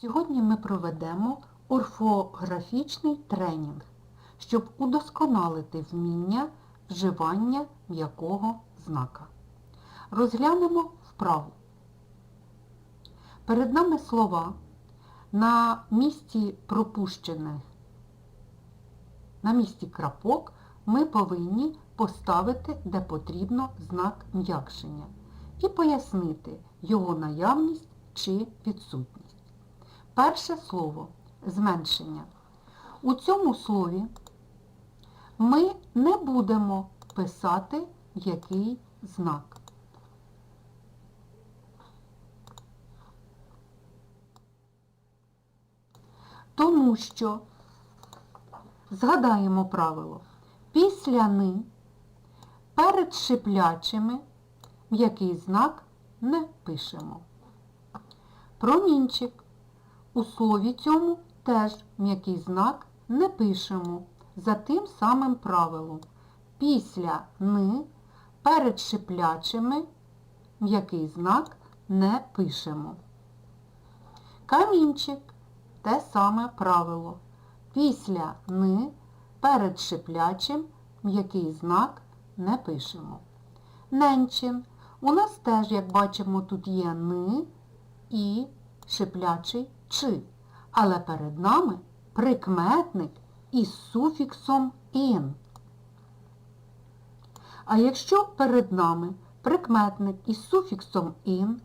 Сьогодні ми проведемо орфографічний тренінг, щоб удосконалити вміння вживання м'якого знака. Розглянемо вправу. Перед нами слова на місці пропущених, на місці крапок ми повинні поставити, де потрібно, знак м'якшення і пояснити його наявність чи відсутність. Перше слово зменшення. У цьому слові ми не будемо писати який знак. Тому що, згадаємо правило, після ни перед шиплячими м'який знак не пишемо. Промінчик. У слові цьому теж м'який знак не пишемо за тим самим правилом. Після ни перед шиплячими м'який знак не пишемо. Камінчик те саме правило. Після ни перед шиплячим м'який знак не пишемо. Ненчин. У нас теж, як бачимо, тут є ни і шиплячий чи. Але перед нами прикметник із суфіксом ін. А якщо перед нами прикметник із суфіксом ін,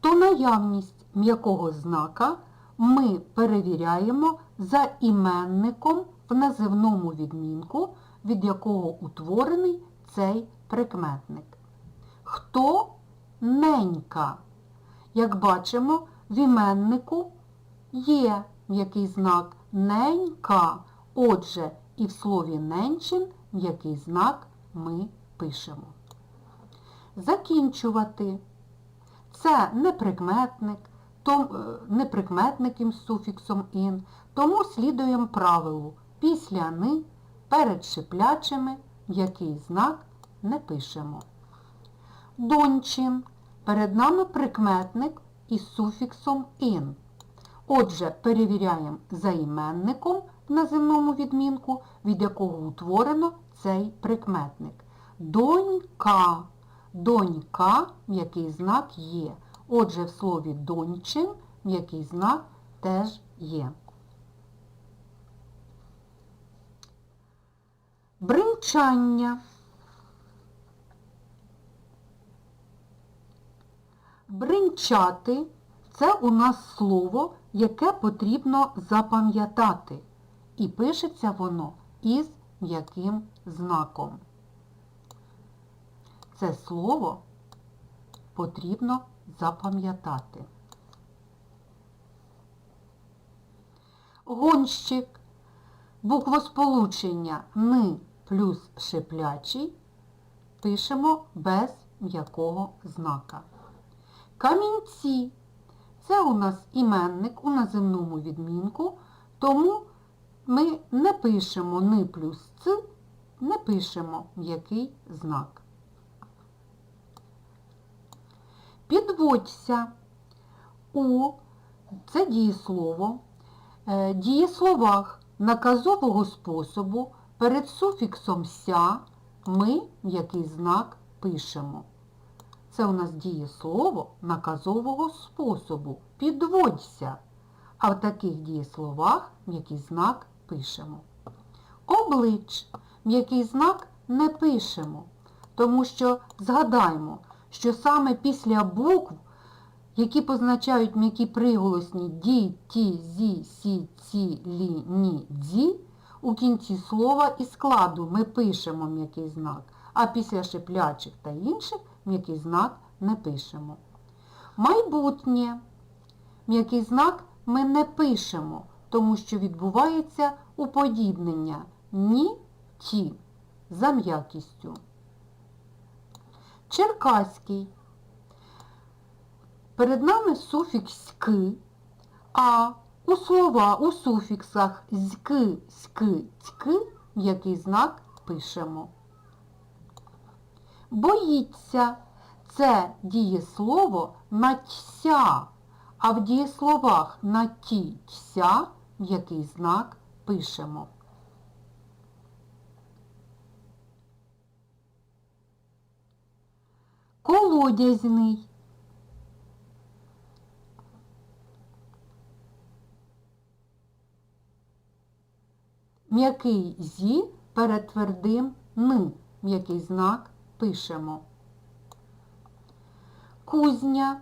то наявність м'якого знака ми перевіряємо за іменником в називному відмінку, від якого утворений цей прикметник. Хто ненька? Як бачимо, в іменнику є м'який знак ненька. Отже, і в слові ненчин м'який знак ми пишемо. Закінчувати. Це неприкметник, е, неприкметник із суфіксом ін, тому слідуємо правилу після ни перед шиплячими м'який знак не пишемо. Дончин. Перед нами прикметник із суфіксом ін. Отже, перевіряємо за іменником в називному відмінку, від якого утворено цей прикметник. Донька. Донька м'який знак є. Отже, в слові доньчин м'який знак теж є. Бринчання. Бринчати це у нас слово, яке потрібно запам'ятати. І пишеться воно із м'яким знаком. Це слово потрібно запам'ятати. Гонщик. Буквосполучення ни плюс шиплячий пишемо без м'якого знака. Камінці. Це у нас іменник у називному відмінку, тому ми не пишемо ни плюс ц, не пишемо м'який знак. Підводься у це дієслово. Е, дієсловах наказового способу перед суфіксом ся ми м'який знак пишемо. Це у нас дієслово наказового способу. Підводься. А в таких дієсловах м'який знак пишемо. Облич. М'який знак не пишемо, тому що згадаймо, що саме після букв, які позначають м'які приголосні ді, ті, зі, сі, ці, лі, ні, дзі, у кінці слова і складу ми пишемо м'який знак, а після шиплячих та інших м'який знак не пишемо. Майбутнє. М'який знак ми не пишемо, тому що відбувається уподібнення ні ті за м'якістю. Черкаський. Перед нами суфікс «ки», а у слова у суфіксах «зьки», «ськи», «цьки» м'який знак пишемо. Боїться це дієслово на «тся», а в дієсловах на ті ся м'який знак пишемо. Колодязний. М'який зі перед твердим н. М'який знак пишемо. Кузня.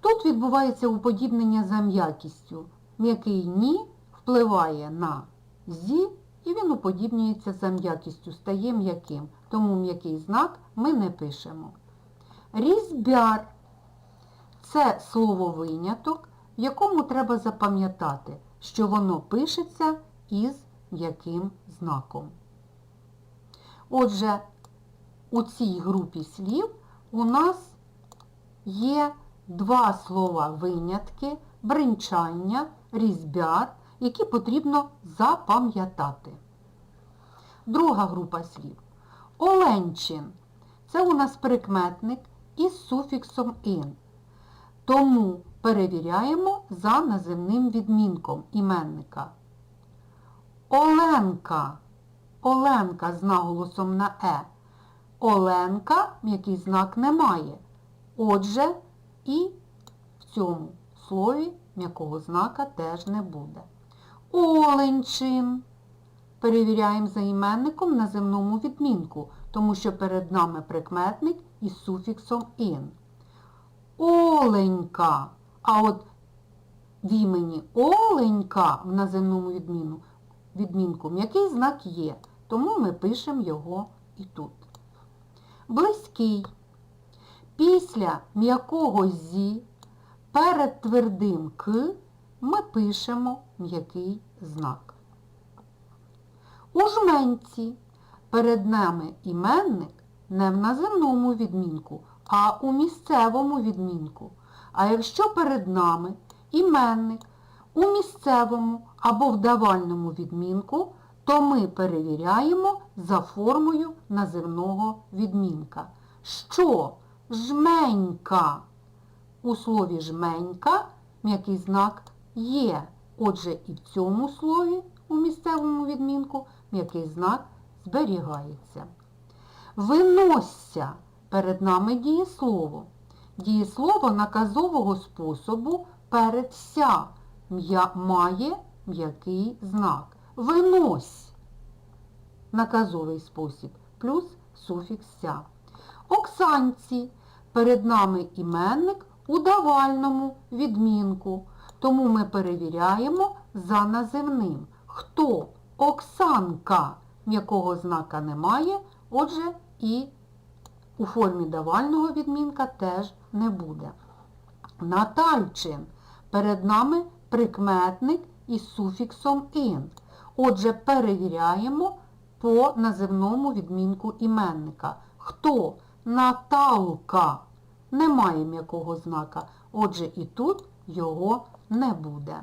Тут відбувається уподібнення за м'якістю. М'який ні впливає на зі, і він уподібнюється за м'якістю, стає м'яким. Тому м'який знак ми не пишемо. Різьбяр це слово виняток, в якому треба запам'ятати, що воно пишеться із м'яким знаком. Отже, у цій групі слів у нас є два слова винятки, бринчання, різьбяр, які потрібно запам'ятати. Друга група слів. Оленчин. Це у нас прикметник із суфіксом ин. Тому перевіряємо за називним відмінком іменника. Оленка. Оленка з наголосом на Е. Оленка м'який знак немає. Отже, і в цьому слові м'якого знака теж не буде. Оленчин. Перевіряємо за іменником на земному відмінку, тому що перед нами прикметник із суфіксом ін. Оленька. А от в імені Оленька в наземному відмінку м'який знак є, тому ми пишемо його і тут. Близький. Після м'якого зі перед твердим к ми пишемо м'який знак. У жменці перед нами іменник не в наземному відмінку, а у місцевому відмінку. А якщо перед нами іменник у місцевому або в давальному відмінку, то ми перевіряємо за формою називного відмінка. Що жменька? У слові жменька м'який знак є. Отже, і в цьому слові у місцевому відмінку м'який знак зберігається. Виносся перед нами дієслово. Дієслово наказового способу перед ся має м'який знак. Винось наказовий спосіб плюс суфікс ся. Оксанці перед нами іменник у давальному відмінку. Тому ми перевіряємо за називним. Хто? Оксанка. М'якого знака немає, отже і у формі давального відмінка теж не буде. Натальчин. Перед нами прикметник із суфіксом ин. Отже, перевіряємо по називному відмінку іменника. Хто? Наталка. Немає м'якого знака. Отже, і тут його не буде.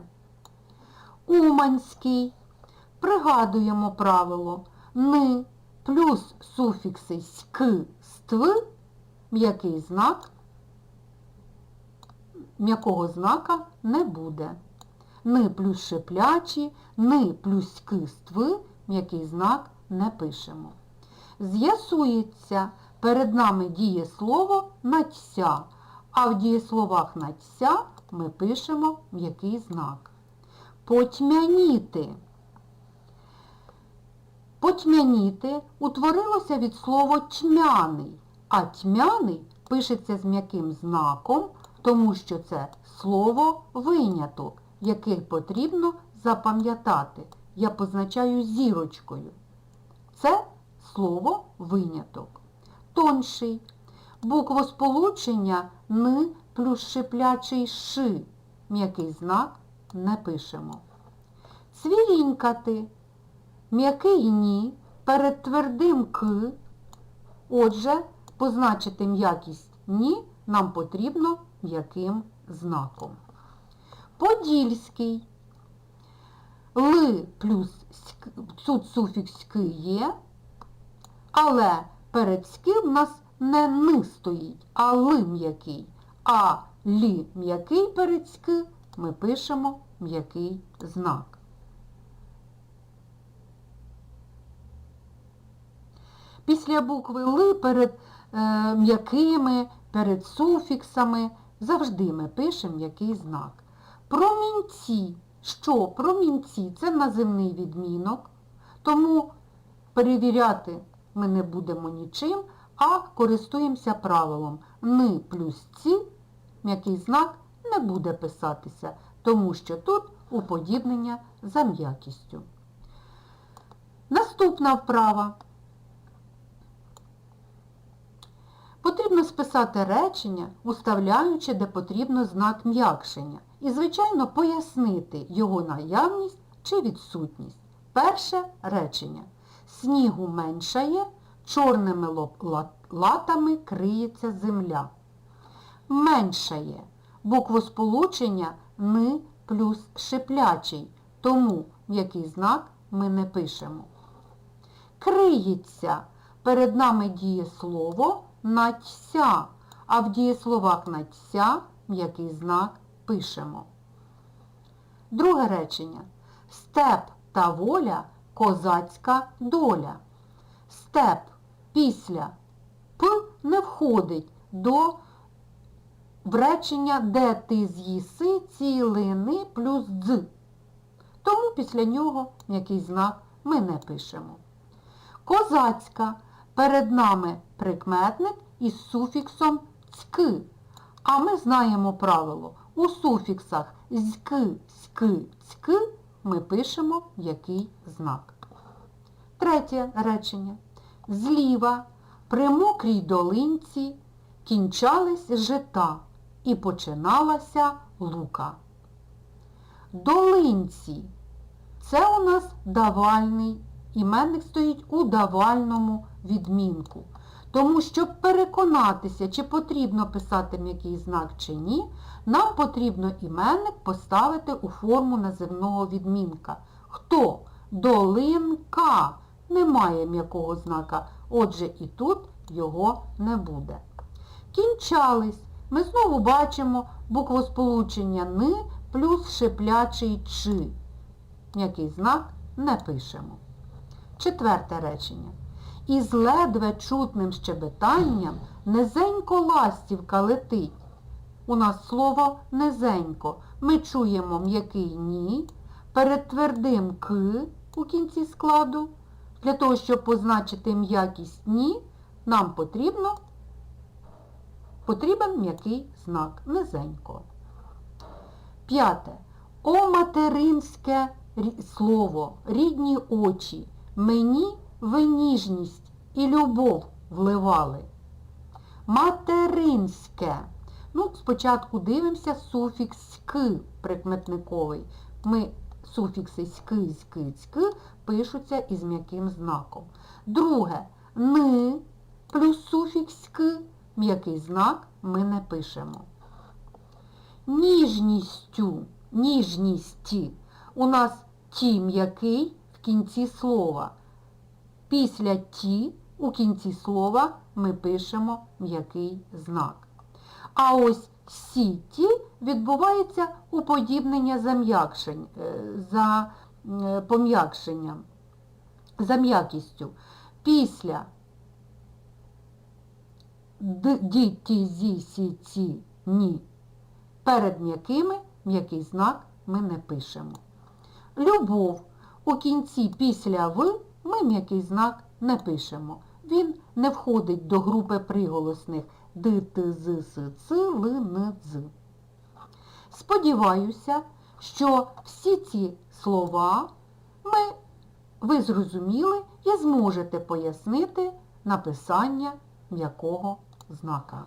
Уманський. Пригадуємо правило ни плюс суфікси ськ, ств, м'який знак, м'якого знака не буде. Ни плюс шиплячі, ни плюс ств, м'який знак не пишемо. З'ясується, перед нами дієслово надся, а в дієсловах надся ми пишемо м'який знак. Потьмяніти. Потьмяніти утворилося від слова тьмяний, а тьмяний пишеться з м'яким знаком, тому що це слово виняток, яке потрібно запам'ятати. Я позначаю зірочкою. Це слово виняток. Тонший. Буквосполучення Н плюс шиплячий Ш. М'який знак не пишемо. Цвірінькати. М'який ні перед твердим к. Отже, позначити м'якість ні нам потрібно м'яким знаком. Подільський. Ли плюс тут суфікс ки є, але перед ски в нас не ни стоїть, а ли м'який. А лі м'який перед ськи ми пишемо м'який знак. Після букви Ли перед е, м'якими, перед суфіксами завжди ми пишемо м'який знак. Промінці. Що? Промінці це називний відмінок, тому перевіряти ми не будемо нічим, а користуємося правилом Ни плюс ці м'який знак не буде писатися, тому що тут уподібнення за м'якістю. Наступна вправа. Потрібно списати речення, уставляючи, де потрібно знак м'якшення. І, звичайно, пояснити його наявність чи відсутність. Перше речення. Снігу меншає, чорними латами криється земля. Меншає. Буквосполучення ни плюс шиплячий, тому м'який знак ми не пишемо. Криється. Перед нами дієслово надся, а в дієсловах надся м'який знак пишемо. Друге речення. Степ та воля козацька доля. Степ після П не входить до речення, де ти з'їси цілини плюс дз. Тому після нього м'який знак ми не пишемо. Козацька. Перед нами прикметник із суфіксом цьки. А ми знаємо правило. У суфіксах зьки, ськи, цьки ми пишемо який знак. Третє речення. Зліва при мокрій долинці кінчались жита і починалася лука. Долинці. Це у нас давальний. Іменник стоїть у давальному відмінку. Тому, щоб переконатися, чи потрібно писати м'який знак чи ні, нам потрібно іменник поставити у форму називного відмінка. Хто? Долинка. Немає м'якого знака, отже і тут його не буде. Кінчались. Ми знову бачимо буквосполучення ни плюс шиплячий чи. М'який знак не пишемо. Четверте речення. Із ледве чутним щебетанням низенько ластівка летить. У нас слово низенько. Ми чуємо м'який ні, перед твердим к у кінці складу. Для того, щоб позначити м'якість ні, нам потрібно, потрібен м'який знак низенько. П'яте. О материнське слово, рідні очі. Мені ви ніжність і любов вливали. Материнське. Ну, Спочатку дивимося суфікс «ки» прикметниковий. Ми суфікси «ськи», «ськи», «ськи» пишуться із м'яким знаком. Друге ни плюс суфікс «ки», м'який знак ми не пишемо. Ніжністю, ніжністі. У нас ті м'який в кінці слова. Після ті у кінці слова ми пишемо м'який знак. А ось сі ті відбувається уподібнення е, за е, пом'якшенням, за м'якістю. Після ді, ті, зі, сі, ці, ні. Перед м'якими м'який знак ми не пишемо. Любов у кінці після в ми м'який знак не пишемо. Він не входить до групи приголосних д, т, з, с, ц, л, н, дз. Сподіваюся, що всі ці слова ми, ви зрозуміли і зможете пояснити написання м'якого знака.